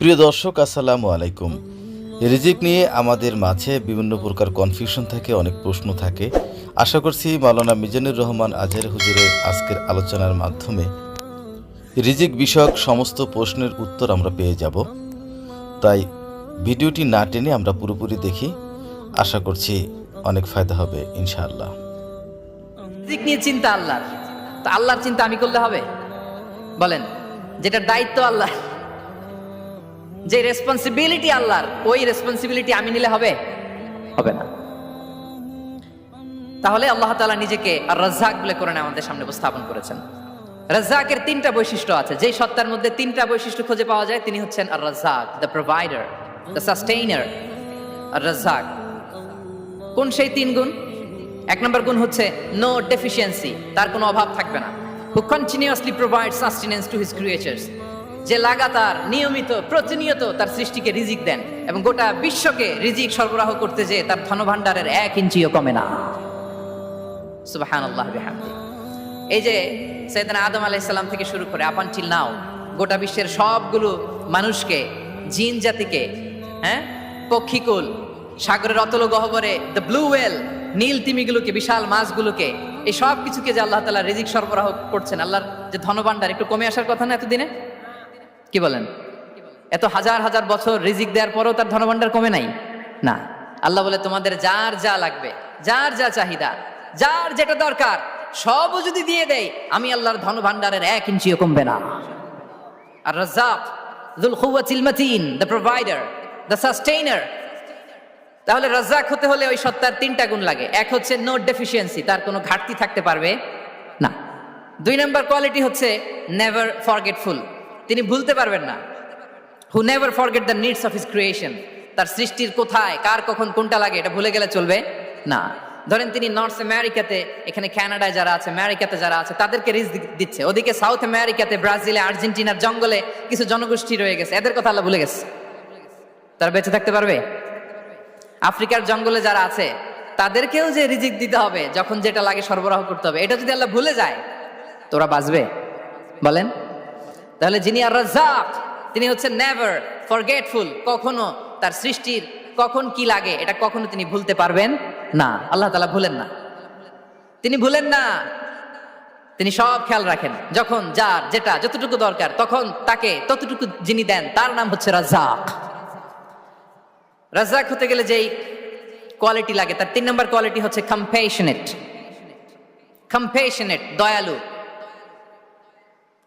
প্রিয় দর্শক, আসসালামু আলাইকুম। রিজিক নিয়ে আমাদের মাঝে বিভিন্ন প্রকার কনফিউশন থাকে, অনেক প্রশ্ন থাকে। আশা করছি মাওলানা মিজানুর রহমান আজের হুজুরের আজকের আলোচনার মাধ্যমে রিজিক বিষয়ক সমস্ত প্রশ্নের উত্তর আমরা পেয়ে যাব। তাই ভিডিওটি না টেনে আমরা পুরোপুরি দেখি। আশা করছি অনেক ফায়দা হবে, ইনশাআল্লাহ। রিজিক নিয়ে চিন্তা আল্লাহর। তা আল্লাহর চিন্তা আমি করলে হবে? বলেন যেটা দায়িত্ব আল্লাহ যে রেসপন্সিবিলিটি আল্লাহর, ওই রেসপন্সিবিলিটি আমি নিলে হবে? হবে না। তাহলে আল্লাহ তাআলা নিজেকে আর রাজ্জাক বলে কোরআনে আমাদের সামনে উপস্থাপন করেছেন। রাজ্জাকের তিনটা বৈশিষ্ট্য আছে। যেই সত্তার মধ্যে তিনটা বৈশিষ্ট্য খুঁজে পাওয়া যায়, তিনি হচ্ছেন আর রাজ্জাক দ্য প্রোভাইডার দ্য সাস্টেইনার আর রাজ্জাক। কোন সেই তিন গুণ? এক নম্বর গুণ হচ্ছে নো ডেফিসিয়েন্সি তার কোনো অভাব থাকবে না। Who continuously provide sustenance to his creatures যে লাগাতার নিয়মিত, প্রতিনিয়ত তার সৃষ্টিকে রিজিক দেন এবং গোটা বিশ্বকে রিজিক সরবরাহ করতে যে তার ধনভাণ্ডারের এক ইঞ্চিও কমে না। আল্লাহ এই যে সৈয়দনা আদম আলাইসাল্লাম থেকে শুরু করে আপান টিল নাও, গোটা বিশ্বের সবগুলো মানুষকে, জিন জাতিকে হ্যাঁ? পক্ষীকুল, সাগরের অতল গহবরে দ্য ব্লু ওয়েল নীল তিমিগুলোকে, বিশাল মাছগুলোকে, এই সব কিছুকে যে আল্লাহ তালা রিজিক সরবরাহ করছেন, আল্লাহর যে ধনভাণ্ডার, একটু কমে আসার কথা না এতদিনে? কি বলেন? এত হাজার হাজার বছর রিজিক দেওয়ার পরেও তার ধনভাণ্ডার কমে নাই? না। আল্লাহ বলে, তোমাদের যার যা লাগবে, যার যা চাহিদা, যার যেটা দরকার সবও যদি দিয়ে দেয়, আমি আল্লাহর ধনভাণ্ডারের এক ইঞ্চিও কমবে না। আর রাজ্জাক যুল খুওয়াতিল মাতিন দ্য প্রোভাইডার দ্য সাস্টেইনার তাহলে রাজ্জাক হতে হলে ওই সত্তার তিনটা গুণ লাগে। এক হচ্ছে নো ডেফিসিয়েন্সি তার কোনো ঘাটতি থাকতে পারবে না। দুই নম্বর কোয়ালিটি হচ্ছে নেভার ফরগেটফুল তিনি ভুলতে পারবেন না। Who never forget the needs of his creation তার সৃষ্টির কোথায়, কার কখন কোনটা লাগে, এটা ভুলে গেলে চলবে না। ধরেন তিনি নর্থ আমেরিকাতে এখানে কানাডায় যারা আছে আমেরিকাতে যারা আছে, তাদেরকে রিস্ক দিচ্ছে। ওদিকে সাউথ আমেরিকাতে ব্রাজিলে আর্জেন্টিনার জঙ্গলে কিছু জনগোষ্ঠী রয়ে গেছে। এদের কথা আল্লাহ ভুলে গেছে। তারা বেঁচে থাকতে পারবে? আফ্রিকার জঙ্গলে যারা আছে, তাদেরকেও যে রিজিক দিতে হবে, যখন যেটা লাগে সরবরাহ করতে হবে, এটা যদি আল্লাহ ভুলে যায়, তোরা বাঁচবে। বলেন? তাহলে যিনি আর রাজ্জাক, তিনি হচ্ছেন নেভার ফরগেটফুল কখনো তার সৃষ্টির, কখন কি লাগে, এটা কখনো তিনি ভুলতে পারবেন না। আল্লাহ তালা ভুলেন না। তিনি ভুলেন না। তিনি সব খেয়াল রাখেন। যখন, যার, যেটা, যতটুকু দরকার, তখন তাকে ততটুকু যিনি দেন, তার নাম হচ্ছে রাজ্জাক। রাজ্জাক হতে গেলে যেই কোয়ালিটি লাগে, তার তিন নম্বর কোয়ালিটি হচ্ছে কম্পেশনেট কম্পেশনেট দয়ালু।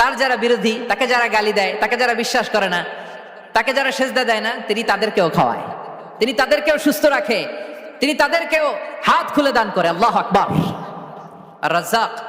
তার যারা বিরোধী, তাকে যারা গালি দেয়, তাকে যারা বিশ্বাস করে না, তাকে যারা সেজদা দেয় না, তিনি তাদেরকেও খাওয়ায়। তিনি তাদেরকেও সুস্থ রাখে। তিনি তাদেরকেও হাত খুলে দান করে। আল্লাহ আকবর। রাজ্জাক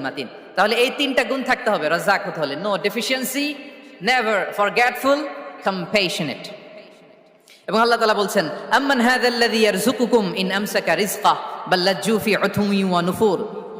মাতিন। তাহলে এই তিনটা গুণ থাকতে হবে। রাজ্জাক হতে হলে no deficiency never forgetful, compassionate. এবং আল্লাহ তাআলা বলছেন, আম্মান হাযাল্লাযী ইয়ারযুকুকুম ইন আমসাকা রিজকা বাল লাজ্জু ফি উথুমি ওয়া নুফুর।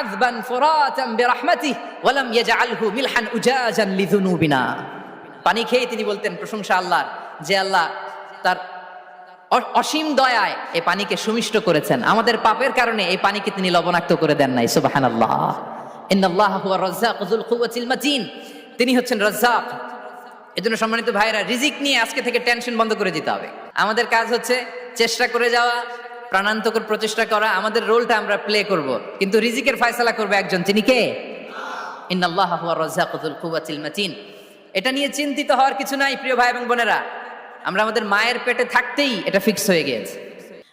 আযবান ফুরাতান বিরহমাতিহি ওয়া লাম ইয়াজআলহু মিলহান উজাজান পানি খেয়ে তিনি বলতেন, প্রশংসা আল্লাহর, যে আল্লাহ তার অসীম দয়ায় এই পানিকে সুমিষ্ট করেছেন। আমাদের পাপের কারণে এই পানিকে তিনি লবণাক্ত করে দেন নাই, সুবহানাল্লাহ। ইন্নাল্লাহ হুয়া রাজ্জাক যুল কুওয়াতিল মাতিন। তিনি হচ্ছেন রাজ্জাক। এজন্য সম্মানিত ভাইরা রিজিক নিয়ে আজকে থেকে টেনশন বন্ধ করে দিতে হবে। আমাদের কাজ হচ্ছে চেষ্টা করে যাওয়া প্রাণান্তকর প্রচেষ্টা করা, আমাদের রোলটা আমরা প্লে করব। কিন্তু রিজিকের ফয়সালা করবে একজন, তিনি কে? মাতিন। এটা নিয়ে চিন্তিত হওয়ার কিছু নাই, প্রিয় ভাই এবং বোনেরা। আমরা আমাদের মায়ের পেটে থাকতেই এটা ফিক্স হয়ে গিয়েছে।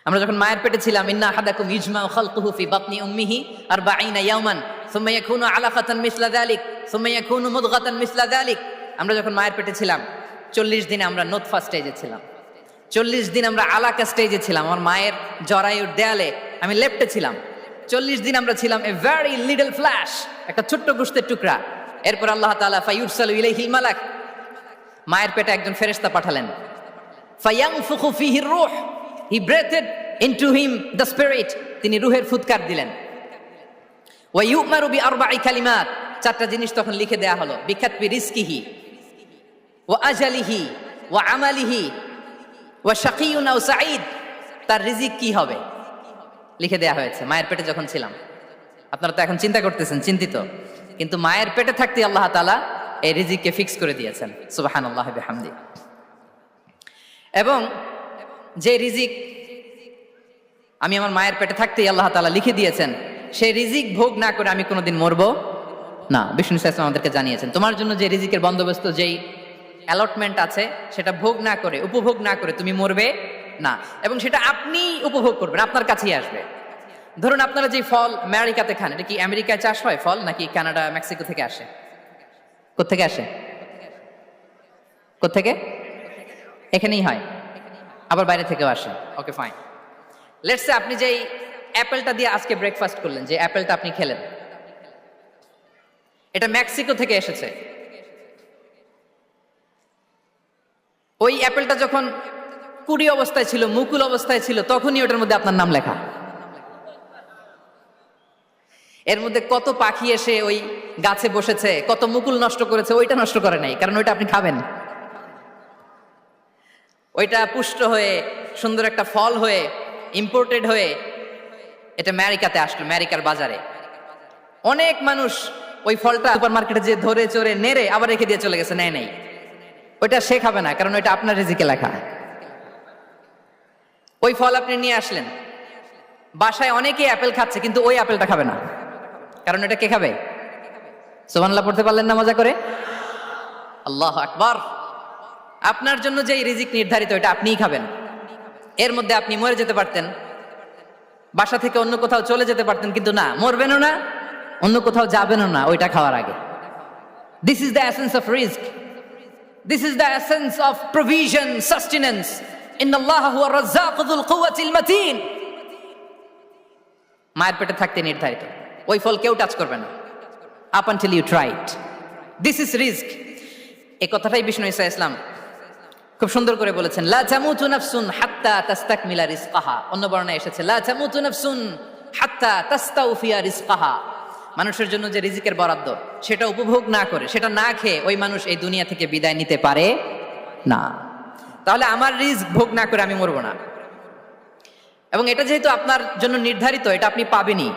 আমরা যখন মায়ের পেটে ছিলাম, ইন্না আহাদাকুম ইজমা খালকুহু ফি বাতনি উম্মিহি আরবাঈনা ইয়াওমান সুম্মা ইয়াকুনু আলাকাতান মিসলা যালিক, সুম্মা ইয়াকুনু মুদগাতান মিসলা যালিক। আমরা যখন মায়ের পেটে ছিলাম, চল্লিশ দিনে আমরা নোতফা স্টেজে ছিলাম। চল্লিশ দিন আমরা আলাকা স্টেজে ছিলাম, আমার মায়ের জরায়ুর দেয়ালে আমি লেফটে ছিলাম। চল্লিশ দিন আমরা ছিলাম এ ভেরি লিটল ফ্ল্যাশ একটা ছোট্ট গোষ্ঠের টুকরা। এরপর আল্লাহ তাআলা ফাইউরসালু ইলাইহিল মালাক, মায়ের পেটে একজন ফেরেশতা পাঠালেন। ফায়ানফুখু ফিহি রূহ he breathed into him the spirit তিনি রুহের ফুৎকার দিলেন। ওয়া ইউমারু বি আরবাই কালিমাত, চারটা জিনিস তখন লিখে দেয়া হলো বিখাতবি রিজকিহি, ওয়া আজালিহি, ওয়া আমালিহি সাঈদ, তার রিজিক কি হবে? লিখে দেয়া হয়েছে, মায়ের পেটে যখন ছিলাম। আপনারা তো এখন চিন্তা করতেছেন, চিন্তিত। কিন্তু মায়ের পেটে থাকতে আল্লাহ তাআলা এই রিজিককে ফিক্স করে দিয়েছেন, সুবহানাল্লাহ বিহামদি। এবং যে রিজিক আমি আমার মায়ের পেটে থাকতেই আল্লাহ তালা লিখে দিয়েছেন, সেই রিজিক ভোগ না করে আমি কোনোদিন মরবো না। বিষ্ণু ইসলাম আমাদেরকে জানিয়েছেন, তোমার জন্য যে রিজিকের বন্দোবস্ত, যেই অ্যালটমেন্ট আছে, সেটা ভোগ না করে, উপভোগ না করে তুমি মরবে না। এবং সেটা আপনি উপভোগ করবেন, আপনার কাছেই আসবে। ধরুন আপনারা যে ফল আমেরিকাতে খান, এটা কি আমেরিকায় চাষ হয় ফল, নাকি কানাডা, মেক্সিকো থেকে আসে? কোথেকে আসে? কোথেকে এখানেই হয়। আবার বাইরে থেকেও আসে। ওকে ফাইন লেটস আপনি যেই অ্যাপেলটা দিয়ে আজকে ব্রেকফাস্ট করলেন, যে অ্যাপেলটা আপনি খেলেন, এটা মেক্সিকো থেকে এসেছে। ওই অ্যাপেলটা যখন কুড়ি অবস্থায় ছিল, মুকুল অবস্থায় ছিল, তখনই ওটার মধ্যে আপনার নাম লেখা। এর মধ্যে কত পাখি এসে ওই গাছে বসেছে, কত মুকুল নষ্ট করেছে, ওইটা নষ্ট করে নাই, কারণ ওইটা আপনি খাবেন। ওইটা পুষ্ট হয়ে, সুন্দর একটা ফল হয়ে ইম্পোর্টেড হয়ে, এটা আমেরিকাতে আসলো, আমেরিকার বাজারে। অনেক মানুষ ওই ফলটা সুপার মার্কেটে যে ধরে, চড়ে, নেড়ে, আবার রেখে দিয়ে চলে গেছে, নেয় নেই। ওইটা সে খাবে না, কারণ ওইটা আপনার রিজিকে লেখা। ওই ফল আপনি নিয়ে আসলেন। বাসায় অনেকে অ্যাপেল খাচ্ছে, কিন্তু ওই অ্যাপেলটা খাবে না। কারণ এটা কে খাবে? সোমানলা পড়তে পারলেন না মজা করে? আল্লাহ আকবার। আপনার জন্য যে রিজিক নির্ধারিত এটা আপনিই খাবেন। এর মধ্যে আপনি মরে যেতে পারতেন। বাসা থেকে অন্য কোথাও চলে যেতে পারতেন, কিন্তু না, মরবেনও না, অন্য কোথাও যাবেনও না, ওইটা খাওয়ার আগে। This is the essence of risk this is the essence of provision sustenance in আল্লাহ হুয়া রাজ্জাকুল কুওয়াতিল মাতিন মায়ের পেটে থাকতে নির্ধারিত। ওই ফল কেউ টাচ করবে না। Up until you tried this is risk এই কথাটাই বিষ্ণু ইসা ইসলাম খুব সুন্দর করে বলেছেন, লা তামুতু নাফসুন হাত্তা তাস্তাকমিলা রিজকাহা। অন্য বর্ণনায় এসেছে, লা তামুতু নাফসুন হাত্তা তাস্তাউফিয়া রিজকাহা। মানুষের জন্য যে রিজিকের বরাদ্দ, সেটা উপভোগ না করে, সেটা না খেয়ে ওই মানুষ এই দুনিয়া থেকে বিদায় নিতে পারে না। তাহলে আমার রিস্ক ভোগ না করে আমি মরবো না। এবং এটা যেহেতু আপনার জন্য নির্ধারিত, এটা আপনি পাবেনই।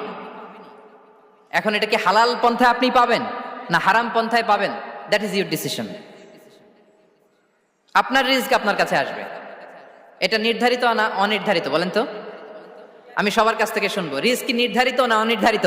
এখন এটা কি হালাল পন্থায় আপনি পাবেন, না হারাম পন্থায় পাবেন? দ্যাট ইজ ইউর ডিসিশন আপনার রিস্ক আপনার কাছে আসবে। এটা নির্ধারিত না অনির্ধারিত, বলেন তো? আমি সবার কাছ থেকে শুনব। রিস্ক কি নির্ধারিত না অনির্ধারিত?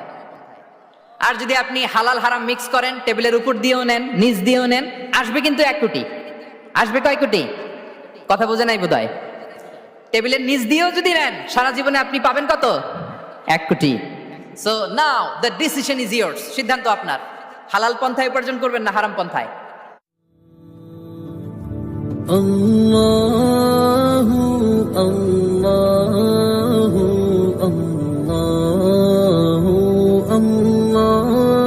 আর যদি আপনি হালাল হারাম মিক্স করেন টেবিলের উপর দিয়েও নেন নিজ দিয়েও নেন, আসবে কিন্তু এক কোটি। আসবে কয় কোটি? কথা বোঝে নাই বোধ টেবিলের নিচ দিয়েও যদি নেন, সারা জীবনে আপনি পাবেন কত? এক কোটি। So now the decision is yours সিদ্ধান্ত আপনার। হালাল পন্থায় উপার্জন করবেন না হারাম পন্থায়? আল্লাহু আল্লাহ।